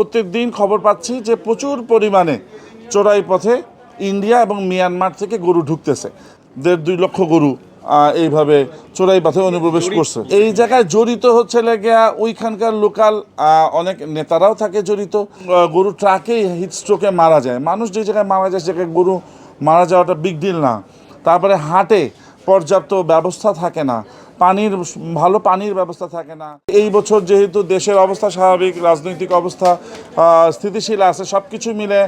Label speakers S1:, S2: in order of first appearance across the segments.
S1: প্রত্যেক দিন খবর পাচ্ছি যে প্রচুর পরিমাণে চোরাই পথে ইন্ডিয়া এবং মিয়ানমার থেকে গরু ঢুকতেছে। দেড় দুই লক্ষ গরু এইভাবে চোরাই পথে অনুপ্রবেশ করছে। এই জায়গায় জড়িত হচ্ছে লেগিয়া ওইখানকার লোকাল অনেক নেতারাও থাকে জড়িত। গরু ট্রাকেই হিটস্ট্রোকে মারা যায়। মানুষ যে জায়গায় মারা যায় সে জায়গায় গরু মারা যাওয়াটা বিগ ডিল না। তারপরে হাটে পর্যাপ্ত ব্যবস্থা থাকে না। পানির, ভালো পানির ব্যবস্থা থাকে না। এই বছর যেহেতু দেশের অবস্থা স্বাভাবিক, রাজনৈতিক অবস্থা স্থিতিশীল আছে সব কিছু মিলে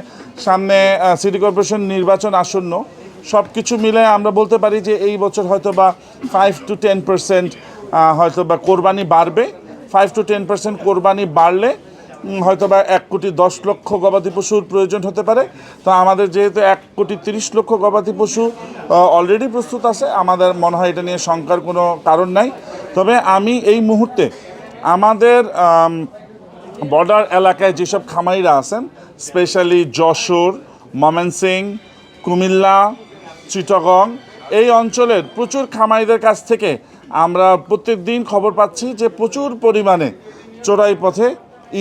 S1: সামনে সিটি কর্পোরেশন নির্বাচন আসন্ন। সব কিছু মিলে আমরা বলতে পারি যে এই বছর হয়তো বা ফাইভ টু টেন পার্সেন্ট হয়তো বা কোরবানি বাড়বে। ফাইভ টু টেন পার্সেন্ট কোরবানি বাড়লে হয়তো বা এক কোটি দশ লক্ষ গবাদি পশুর প্রয়োজন হতে পারে। তো আমাদের যেহেতু এক কোটি তিরিশ লক্ষ গবাদি পশু অলরেডি প্রস্তুত আছে, আমাদের মনে হয় এটা নিয়ে শঙ্কার কোনো কারণ নাই। তবে আমি এই মুহূর্তে আমাদের বর্ডার এলাকায় যেসব খামারিরা আছেন স্পেশালি যশোর ময়মনসিং কুমিল্লা, চিটাগং, এই অঞ্চলের প্রচুর খামারিদের কাছ থেকে আমরা প্রত্যেক দিন খবর পাচ্ছি যে প্রচুর পরিমাণে চোরাই পথে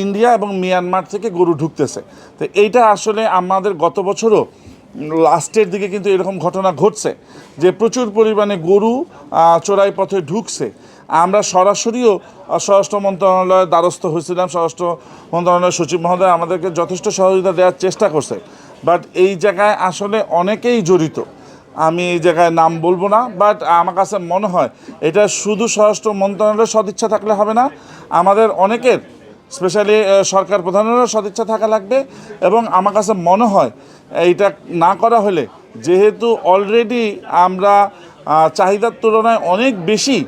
S1: ইন্ডিয়া এবং মিয়ানমার থেকে গরু ঢুকতেছে। তো এইটা আসলে আমাদের গত বছরও লাস্টের দিকে কিন্তু এরকম ঘটনা ঘটছে যে প্রচুর পরিমাণে গরু চোরাই পথে ঢুকছে। আমরা সরাসরিও স্বরাষ্ট্র মন্ত্রণালয়ের দ্বারস্থ হয়েছিলাম। স্বরাষ্ট্র মন্ত্রণালয়ের সচিব মহোদয় আমাদেরকে যথেষ্ট সহযোগিতা দেওয়ার চেষ্টা করছে। বাট এই জায়গায় আসলে অনেকেই জড়িত। আমি এই জায়গায় নাম বলব না, বাট আমার কাছে মনে হয় এটা শুধু স্বরাষ্ট্র মন্ত্রণালয়ের সদিচ্ছা থাকলে হবে না। আমাদের অনেকের স্পেশালি সরকার প্রধানেরও সদিচ্ছা থাকা লাগবে এবং আমার কাছে মনে হয় এইটা না করা হলে যেহেতু অলরেডি আমরা চাহিদার তুলনায় অনেক বেশি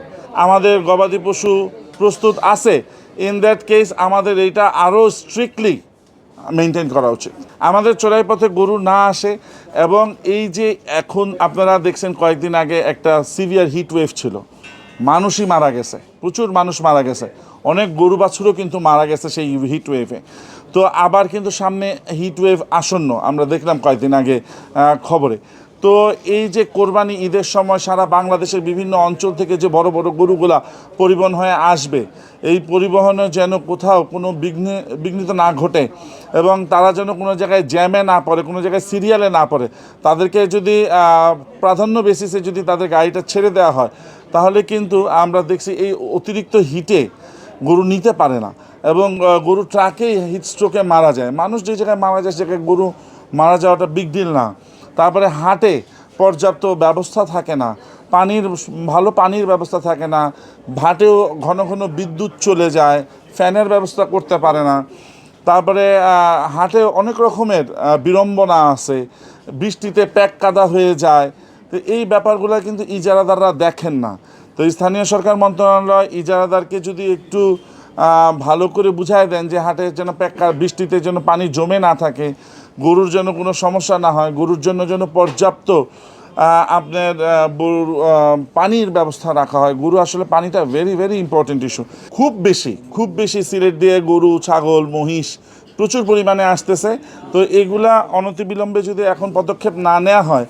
S1: আমাদের গবাদি পশু প্রস্তুত আছে ইন দ্যাট কেস আমাদের এইটা আরও স্ট্রিক্টলি মেনটেন করা উচিত। আমাদের চোরাই পথে গরু না আসে এবং এই যে এখন আপনারা দেখছেন কয়েকদিন আগে একটা সিভিয়ার হিট ওয়েভ ছিল। মানুষই মারা গেছে, প্রচুর মানুষ মারা গেছে। অনেক গরু বাছুরও কিন্তু মারা গেছে সেই হিট ওয়েভে তো আবার কিন্তু সামনে হিট ওয়েভ আসন্ন, আমরা দেখলাম কয়েকদিন আগে খবরে। তো এই যে কোরবানি ঈদের সময় সারা বাংলাদেশের বিভিন্ন অঞ্চল থেকে যে বড় বড় গরুগুলা পরিবহন হয়ে আসবে, এই পরিবহনে যেন কোথাও কোনো বিঘ্ন, বিঘ্নিত না ঘটে এবং তারা যেন কোনো জায়গায় জ্যামে না পড়ে, কোনো জায়গায় সিরিয়ালে না পড়ে, তাদেরকে যদি প্রাধান্য বেসিসে যদি তাদের গাড়িটা ছেড়ে দেওয়া হয় তাহলে কিন্তু আমরা দেখছি এই অতিরিক্ত হিটে গরু নিতে পারে না এবং গরু ট্রাকেই হিট স্ট্রোকে মারা যায়। মানুষ যে জায়গায় মারা যায় সেখানে গরু মারা যাওয়াটা বিগ ডিল না। তারপরে হাটে পর্যাপ্ত ব্যবস্থা থাকে না, পানির, ভালো পানির ব্যবস্থা থাকে না, ভাটেও ঘন ঘন বিদ্যুৎ চলে যায়, ফ্যানের ব্যবস্থা করতে পারে না। তারপরে হাটে অনেক রকমের বিড়ম্বনা আছে, বৃষ্টিতে প্যাক কাদা হয়ে যায় তো এই ব্যাপারগুলো কিন্তু ইজারাদাররা দেখেন না। তো স্থানীয় সরকার মন্ত্রণালয় ইজারাদারকে যদি একটু ভালো করে বুঝায় দেন যে হাটে যেন প্যাক্কা বৃষ্টিতে যেন পানি জমে না থাকে, গরুর যেন কোনো সমস্যা না হয়, গরুর জন্য যেন পর্যাপ্ত আপনার পানির ব্যবস্থা রাখা হয়। গরু আসলে পানিটা ভেরি ভেরি ইম্পর্টেন্ট ইস্যু খুব বেশি খুব বেশি সিলেট দিয়ে গরু, ছাগল, মহিষ প্রচুর পরিমাণে আসতেছে। তো এগুলা অনতিবিলম্বে যদি এখন পদক্ষেপ না নেওয়া হয়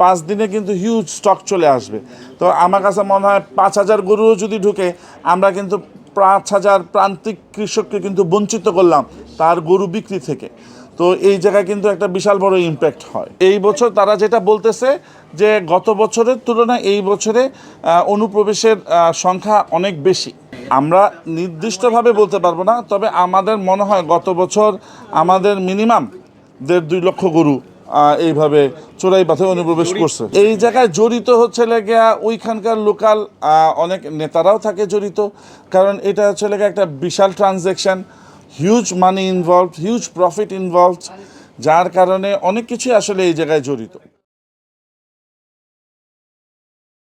S1: পাঁচ দিনে কিন্তু হিউজ স্টক চলে আসবে। তো আমার কাছে মনে হয় পাঁচ হাজার গরুও যদি ঢুকে, আমরা কিন্তু পাঁচ হাজার প্রান্তিক কৃষককে কিন্তু বঞ্চিত করলাম তার গরু বিক্রি থেকে। তো এই জায়গায় কিন্তু একটা বিশাল বড় ইম্প্যাক্ট হয়। এই বছর তারা যেটা বলতেছে যে গত বছরের তুলনায় এই বছরে অনুপ্রবেশের সংখ্যা অনেক বেশি। আমরা নির্দিষ্টভাবে বলতে পারব না, তবে আমাদের মনে হয় গত বছর আমাদের মিনিমাম দেড় দুই লক্ষ গরু এইভাবে চোরাই পথে অনুপ্রবেশ করছে। এই জায়গায় জড়িত হচ্ছে লেগিয়া ওইখানকার লোকাল অনেক নেতারাও থাকে জড়িত। কারণ এটা হচ্ছে লেগে একটা বিশাল transaction huge money involve huge profit involve যার কারণে অনেক কিছুই আসলে এই জায়গায় জড়িত।